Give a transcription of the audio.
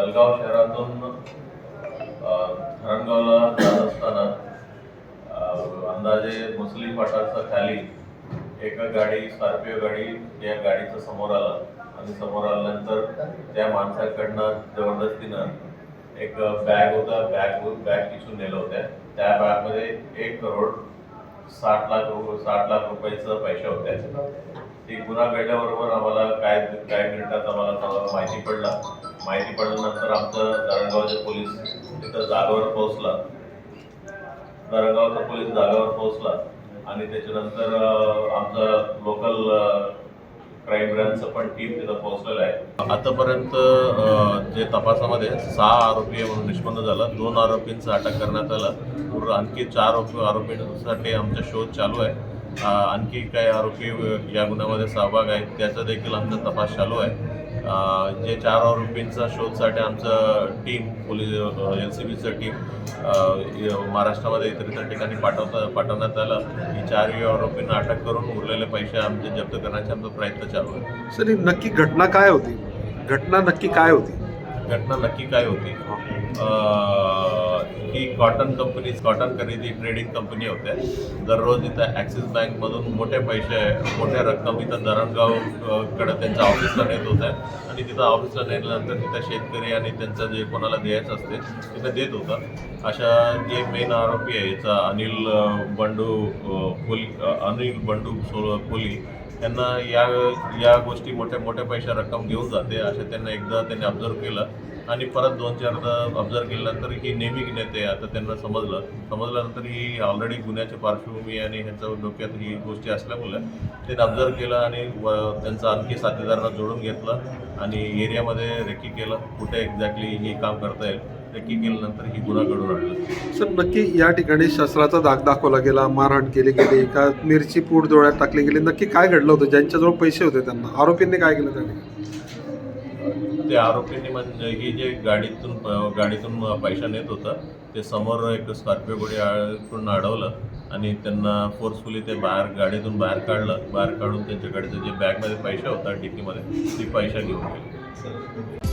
जळगाव शहरातून धरणगावला जात असताना अंदाजे मुस्लिम फाटाच्या खाली एक गाडी स्कॉर्पिओ गाडी या गाडीचं समोर आलं. आणि समोर आल्यानंतर त्या माणसाकडनं जबरदस्तीनं एक बॅग होता बॅग बॅग खिचून नेलं होत्या. त्या बॅगमध्ये एक करोड साठ लाख रु साठ लाख रुपयाचं पैसे होत्या ती गुन्हा घडल्याबरोबर आम्हाला काय काय मिनिटात आम्हाला माहिती पडला. माहिती पडल्यानंतर आमचं धरणगावचे पोलीस तिथं जागेवर पोहोचला. धरणगावचा पोलीस जागेवर पोहोचला आणि त्याच्यानंतर आमचं लोकल क्राईम ब्रँचचं पण टीम तिथं पोहोचलेलं आहे. आतापर्यंत जे तपासामध्ये सहा आरोपी म्हणून निष्पन्न झालं. दोन आरोपींचं अटक करण्यात आलं. पूर्ण आणखी चार आरोपी आरोपींसाठी आमचा शोध चालू आहे. आणखी काही आरोपी या गुन्ह्यामध्ये सहभाग आहेत त्याचा देखील आमचा तपास चालू आहे. जे चार आरोपींचा शोधसाठी आमचं टीम पोलीस एल सी बीचं टीम महाराष्ट्रामध्ये इतर इतर ठिकाणी पाठवता पाठवण्यात आलं. ही चारही आरोपींना अटक करून उरलेले पैसे आमचे जप्त करण्याचा आमचा प्रयत्न चालू आहे. सर ही नक्की घटना काय होती? घटना नक्की काय होती? घटना नक्की काय होती? ही. कॉटन कंपनी कॉटन खरेदी ट्रेडिंग कंपनी होत्या. दररोज इथं ॲक्सिस बँकमधून मोठे पैसे मोठ्या रक्कम इथं धरणगाव अं, कडे त्यांच्या ऑफिसला नेत होत्या. आणि तिथं ऑफिसला नेल्यानंतर तिथं शेतकरी आणि त्यांचं जे कोणाला द्यायचं असते तिथं देत होता. अशा जे मेन आरोपी आहे याचा अनिल बंडू अं, अनिल बंडू सो फुली त्यांना या या गोष्टी मोठ्या मोठ्या पैशा रक्कम घेऊन जाते असे त्यांना एकदा त्यांनी ऑब्झर्व केलं. आणि परत दोन चारदा ऑब्झर्व केल्यानंतर ही नेहमी नेते आता त्यांना समजलं. समजल्यानंतर ही ऑलरेडी गुन्ह्याची पार्श्वभूमी आणि ह्यांच्या डोक्यात ही गोष्टी असल्यामुळे त्यांनी ऑब्झर्व केलं आणि व आणखी साथीदारांना जोडून घेतलं आणि एरियामध्ये रेकी केलं कुठे एक्झॅक्टली हे काम करता येईल. रेकी केल्यानंतर ही गुन्हा घडून आणलं सर नक्की या ठिकाणी शस्त्राचा दाग दाखवला गेला मारहाण केली गेली का? मिरची पूड डोळ्यात टाकली गेली. नक्की काय घडलं होतं? ज्यांच्याजवळ पैसे होते त्यांना. आरोपींनी काय केलं त्यांनी? ते आरोपींनी म्हणजे ही जे गाडीतून गाडीतून पैसा नेत होता ते समोर एक स्कॉर्पिओ गाडी अडवलं आणि त्यांना फोर्सफुली ते बाहेर गाडीतून बाहेर काढलं. बाहेर काढून त्यांच्याकडे जे बॅगमध्ये पैसा होता डिकीमध्ये ती पैसा घेऊन गेले.